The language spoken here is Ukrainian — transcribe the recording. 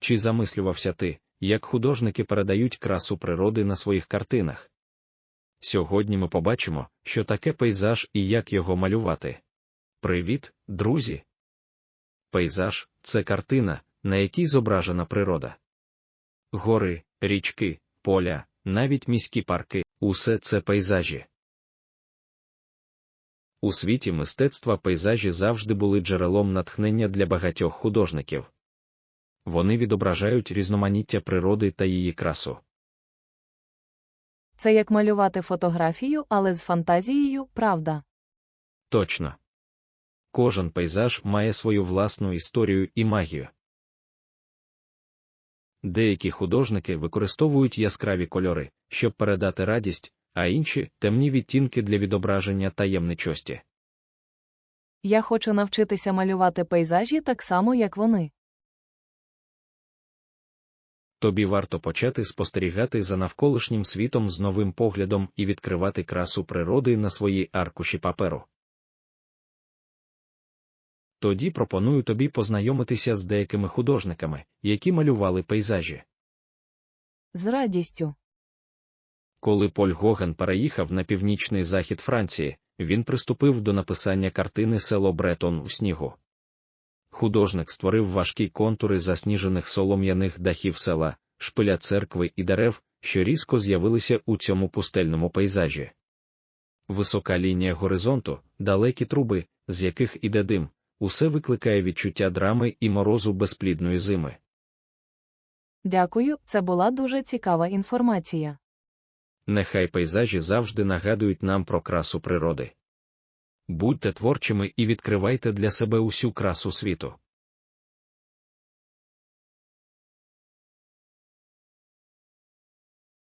Чи замислювався ти, як художники передають красу природи на своїх картинах? Сьогодні ми побачимо, що таке пейзаж і як його малювати. Привіт, друзі! Пейзаж це картина, на якій зображена природа. Гори, річки, поля, навіть міські парки усе це пейзажі. У світі мистецтва пейзажі завжди були джерелом натхнення для багатьох художників. Вони відображають різноманіття природи та її красу. Це як малювати фотографію, але з фантазією, правда. Точно. Кожен пейзаж має свою власну історію і магію. Деякі художники використовують яскраві кольори, щоб передати радість, а інші темні відтінки для відображення таємничості. Я хочу навчитися малювати пейзажі так само, як вони. Тобі варто почати спостерігати за навколишнім світом з новим поглядом і відкривати красу природи на своїй аркуші паперу. Тоді пропоную тобі познайомитися з деякими художниками, які малювали пейзажі. З радістю. Коли Поль Гоген переїхав на північний захід Франції, він приступив до написання картини Село Бретон у снігу. Художник створив важкі контури засніжених солом'яних дахів села, шпиля церкви і дерев, що різко з'явилися у цьому пустельному пейзажі. Висока лінія горизонту, далекі труби, з яких іде дим, усе викликає відчуття драми і морозу безплідної зими. Дякую, це була дуже цікава інформація. Нехай пейзажі завжди нагадують нам про красу природи. Будьте творчими і відкривайте для себе усю красу світу.